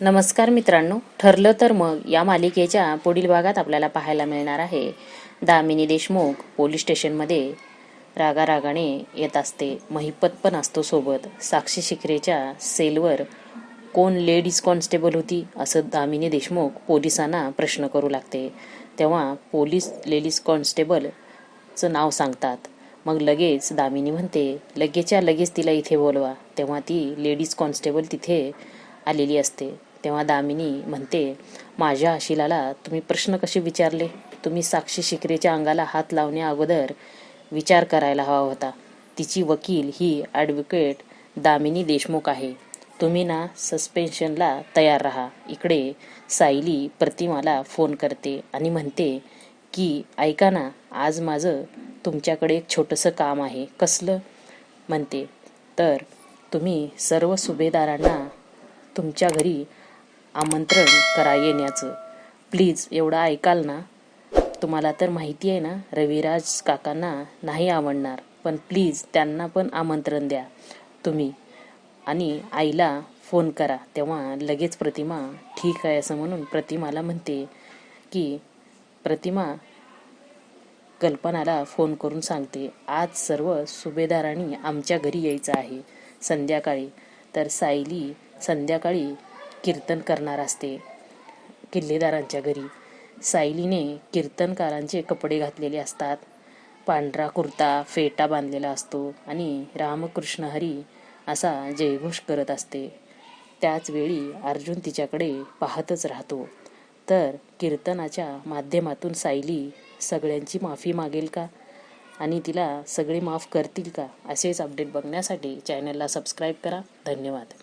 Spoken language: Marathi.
नमस्कार मित्रांनो ठरलं तर मग या मालिकेच्या पुढील भागात आपल्याला पाहायला मिळणार आहे. दामिनी देशमुख पोलीस स्टेशनमध्ये रागारागाने येत असते. महिपत पण असतो सोबत. साक्षी शिकरेच्या सेलवर कोण लेडीज कॉन्स्टेबल होती असं दामिनी देशमुख पोलिसांना प्रश्न करू लागते. तेव्हा पोलीस लेडीज कॉन्स्टेबलचं नाव सांगतात. मग लगेच दामिनी म्हणते लगेचच्या लगेच तिला इथे बोलवा. तेव्हा ती लेडीज कॉन्स्टेबल तिथे आलेली असते. तेव्हा दामिनी म्हणते माझ्या आशिलाला तुम्ही प्रश्न कसे विचारले? तुम्ही साक्षी शिकरेच्या अंगाला हात लावण्या अगोदर विचार करायला हवा होता. तिची वकील ही ॲडव्होकेट दामिनी देशमुख आहे. तुम्ही ना सस्पेन्शनला तयार राहा. इकडे सायली प्रतिमाला फोन करते आणि म्हणते की ऐका ना आज माझं तुमच्याकडे एक छोटंसं काम आहे. कसलं? म्हणते. तर तुम्ही सर्व सुभेदारांना तुमच्या घरी आमंत्रण करा येण्याचं. प्लीज एवढं ऐकाल ना? तुम्हाला तर माहिती आहे ना रविराज काकांना नाही आवडणार पण प्लीज त्यांना पण आमंत्रण द्या. तुम्ही आणि आईला फोन करा तेव्हा लगेच प्रतिमा ठीक आहे असं म्हणून प्रतिमाला म्हणते की प्रतिमा कल्पनाला फोन करून सांगते आज सर्व सुभेदारांनी आमच्या घरी यायचं आहे संध्याकाळी. तर सायली संध्याकाळी कीर्तन करणार असते. किल्लेदारांच्या घरी सायलीने कीर्तनकारांचे कपडे घातलेले असतात. पांढरा कुर्ता फेटा बांधलेला असतो आणि रामकृष्ण हरी असा जयघोष करत असते. त्याच वेळी अर्जुन तिच्याकडे पाहतच राहतो. तर कीर्तनाच्या माध्यमातून सायली सगळ्यांची माफी मागेल का? आणि तिला सगळे माफ करतील का? असेच अपडेट बघण्यासाठी चॅनलला सबस्क्राईब करा. धन्यवाद.